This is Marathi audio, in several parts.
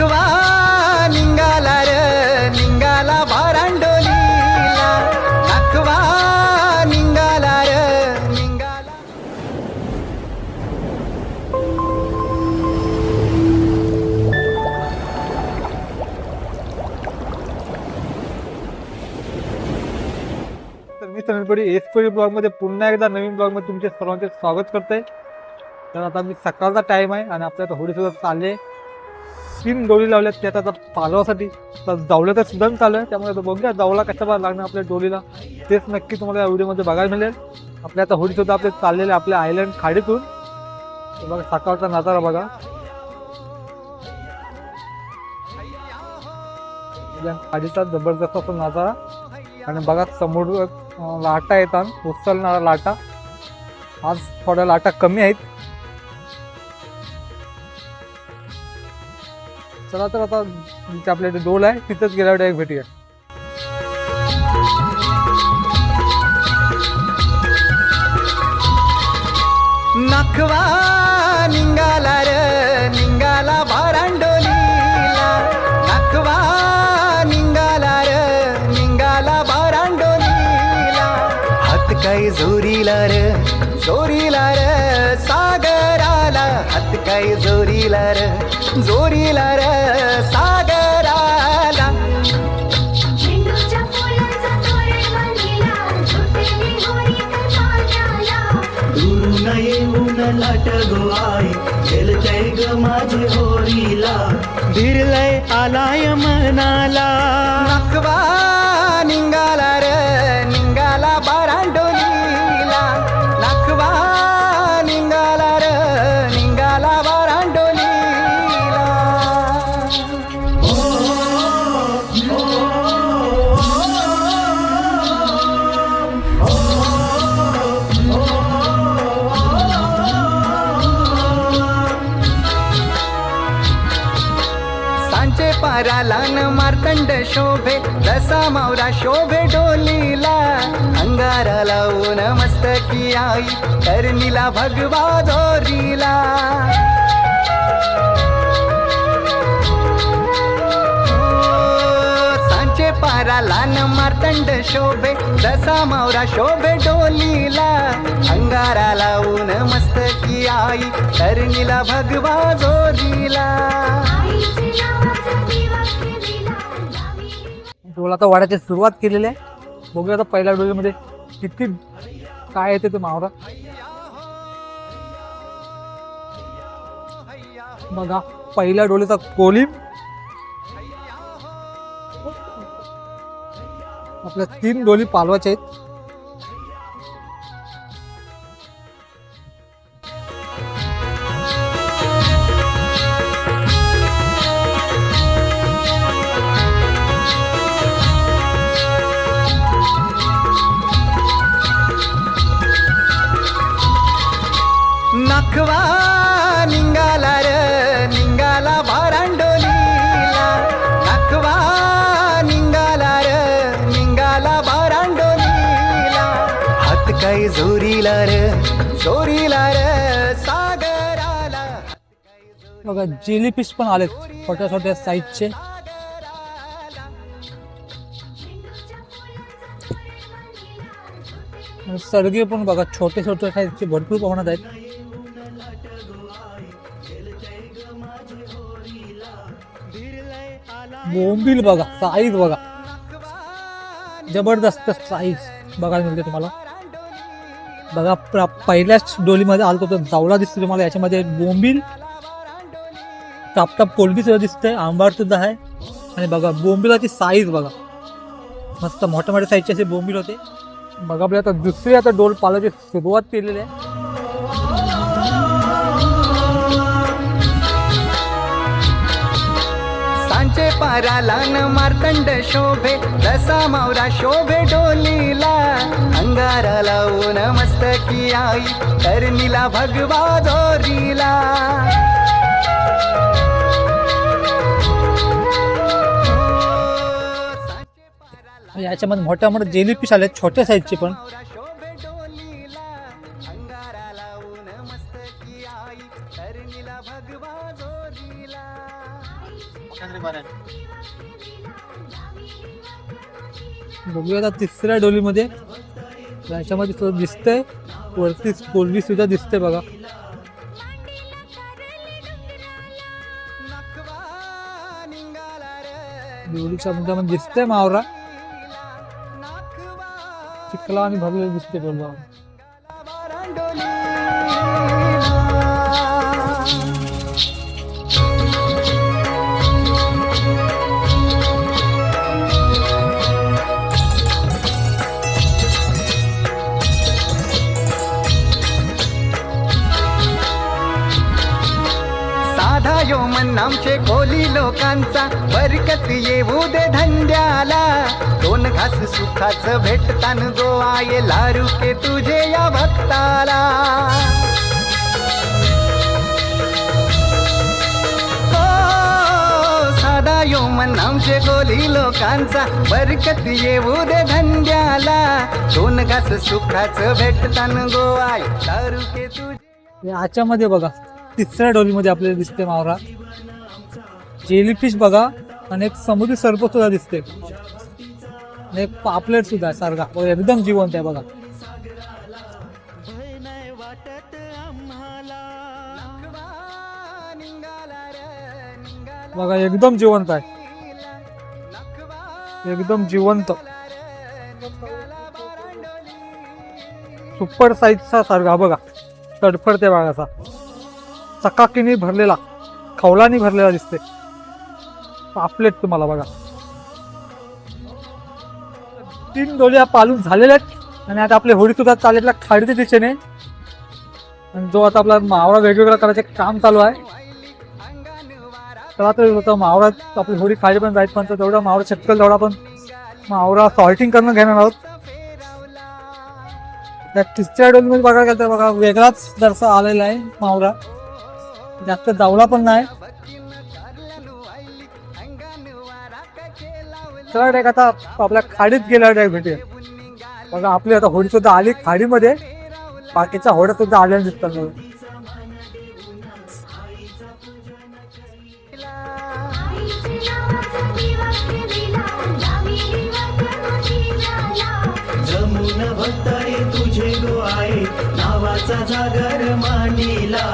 राखवा निघाला र निघाला भारांडोलीला. राखवा निघाला र निघाला तर मी समीरपडी एसपडी ब्लॉगमध्ये पुन्हा एकदा नवीन ब्लॉगमध्ये तुमचे सर्वांचे स्वागत करते तर आता मी सकाळचा टाईम आहे आणि आपल्या होडी सुद्धा चालले. तीन डोली लावल्यात त्यात आता पालवासाठी. तर जावलं तर सुद्धा चालू आहे. त्यामुळे आता बघूया जावला कशा बा लागणार आपल्या डोलीला. तेच नक्की तुम्हाला या व्हिडिओमध्ये बघायला मिळेल. आपल्या आता होडीसुद्धा आपले चाललेले आपल्या आयलंड खाडीतून. बघा सकाळचा नजारा बघा. खाडीचा जबरदस्त असा नजारा. आणि बघा समोर लाटा येतात. उचलणारा लाटा. आज थोड्या लाटा कमी आहेत. चला तर आता जिथे आपल्या इथे डोल आहे. तिथंच गेल्यावर एक भेटूया. नखवा निघाला र निघाला भारांडोलीला नखवा निघाला र निघाला भारांडोलीला हात काही जोरीला र जोरीला र सागराला. हात काही जोरीला र जोरीला र लट गो आई खेळतय ग माझे होरीला. बिरलय आलाय मनाला. नखवा निघाला पाराला न मार्तंड शोभे दसा मावरा शोभे डोलीला. अंगारा लावून मस्तकी आई कर्णीला भगवा जोरीला ओ, हो, सांचे मार्तंड शोभे दसा मावरा शोभे डोलीला. अंगारा लावून मस्तकी आई तरणीला भगवा जोरीला डोल आता वाढायची सुरुवात केलेली आहे. बघूया आता पहिल्या डोलीमध्ये किती काय येते ते मावरा. बघा पहिल्या डोलीचा कोलिम आपल्या तीन डोली पालवाच्या आहेत. काय झोरीला जोरीला र? जोरीला र? सागराला. बघा जेली पीस पण आलेत छोट्या छोट्या साईजचे सरगे पण बघा छोटे छोटे साईजचे भरपूर प्रमाणात आहेत. बोंबील बघा साईज बघा. जबरदस्त साईज बघायला मिळते तुम्हाला. बघा प्र- पहिल्याच डोलीमध्ये आलतो तर जावला दिसतो तुम्हाला. याच्यामध्ये बोंबील टापटाप कोलबी सुद्धा दिसतंय आंबाड सुद्धा आहे. आणि बघा बोंबिलाची साईज बघा. मस्त मोठ्या मोठ्या साईजचे असे बोंबील होते. बघा आपल्या आता दुसरी आता डोल पालाची सुरुवात केलेली आहे. पाराला न मार्तंड शोभे दसा मावरा शोभे डोलीला. अंगारा लावून मस्तकी आई कर्णीला भगवा जोरीला याच्यामध्ये मोठ्या मोठ्या जेली फिश आले छोट्या साईजचे पण. अंगारा लावून मस्तकी आई कर्णीला भगवा जोरीला बघूया आता तिसऱ्या डोलीमध्ये. याच्यामध्ये सुद्धा दिसतंय. वरती कोलबी सुद्धा दिसते बघा. डोलीच्या मुद्द्यामध्ये दिसतंय मावरा. चिखला आणि भरलेलं दिसते बरोबर नामचे खोली कोली लोकांचा बरकत येऊ दे धंद्याला. दोन घास सुखाच भेटतान गो आये लारुके तुझे या भक्ताला. हो, साधा यो मन आमचे कोली लोकांचा बरकत येऊ दे धंद्याला. दोन घास सुखाच भेटतान गो आय लारू के तुझे आच्यामध्ये बघा. तिसऱ्या डोलीमध्ये आपल्याला दिसते मावरा. जेलीफिश बघा आणि एक समुद्री सर्प सुद्धा दिसते. आणि एक पापलेट सुद्धा आहे सारखा. एकदम जिवंत आहे बघा. बघा एकदम जिवंत आहे. एकदम जिवंत. सुपर साईजचा सारखा बघा. तडफडते बागाचा चकाकीने भरलेला खवलानी भरलेला दिसते. पापलेट तुम्हाला बघा. तीन डोल्या पालून झालेल्या आहेत आणि आता आपले होडी सुद्धा चालेल खाडीच्या दिशेने. आणि जो आता आपला मावळा वेगवेगळा करायचे काम चालू आहे. तर आता मावळा आपली होडी खाली पण जायचं पण तेवढा मावळा शक्कल तेवढा पण मावळा सॉल्टिंग करणं घेणार आहोत. त्या तिसऱ्या डोलीमध्ये बघायला गेलं तर बघा वेगळाच दर्शा आलेला आहे मावळा. जास्त जावला पण नाही. चला डायरेक्ट आता आपल्या खाडीत गेला डायरेक्ट भेटे बघा आपली आता होडी सुद्धा आली खाडीमध्ये. बाकीच्या होड्या सुद्धा आल्या दिसतात मला. आईचे नावाचा मानिला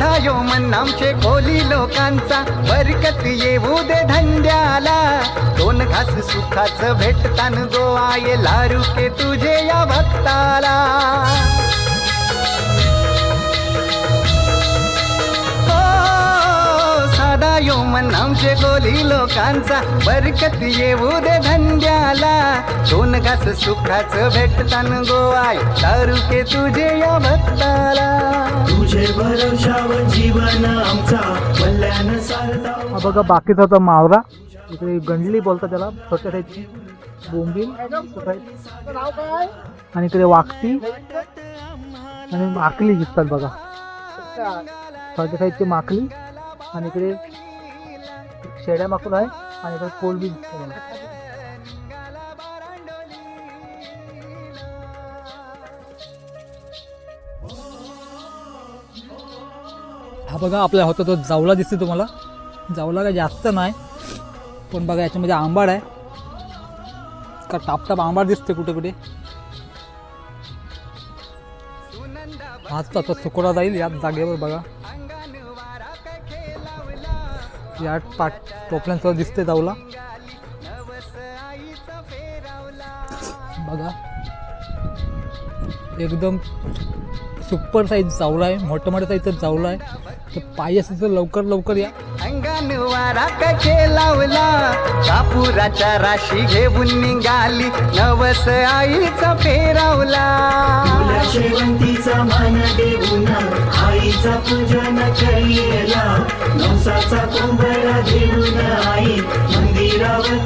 वाढायो मन आमचे कोली लोकांचा. बरकत येऊ दे धंद्याला. दोन घास सुखाच भेटतान गो आये लारू के तुझे या भक्ताला. मन आमचे कोली लोकांचा. बरकत येऊ दे धंद्याला. दोन घास सुखाच भेटतान गो आय लारू के तुझे या भक्ताला. तुझे भरवशावर जीवन आमचा. कल्याण सारता हा बघा बाकीचा होता मावरा. इकडे गंडली बोलतात त्याला. छोट्या साईजची बोंबील आणि इकडे वाकती. आणि माकली दिसतात बघा. छोट्या साईजची माकली. आणि इकडे शेड्या माकून आहे आणि इकडे कोलबी. दिसते हा बघा आपला होता तो जावला दिसते तुम्हाला. जावला काय जास्त नाही पण बघा याच्यामध्ये आंबाड आहे. का टापटाप आंबाड दिसते कुठे कुठे? हाच तो आता सुकोडा जाईल याच जागेवर बघा. या पाट टोपल्यांच दिसते जावला बघा. एकदम सुपर साईज चावला आहे मोठ्या मोठ्या साईजचा चावला आहे तर लवकर लवकर या. अंगान कापुराच्या राशी घेऊन निघाली. नवस आईचा फेरावला. शेवंतीचा मान देऊन आईचा पूजन घेऊन आई मंदिरावर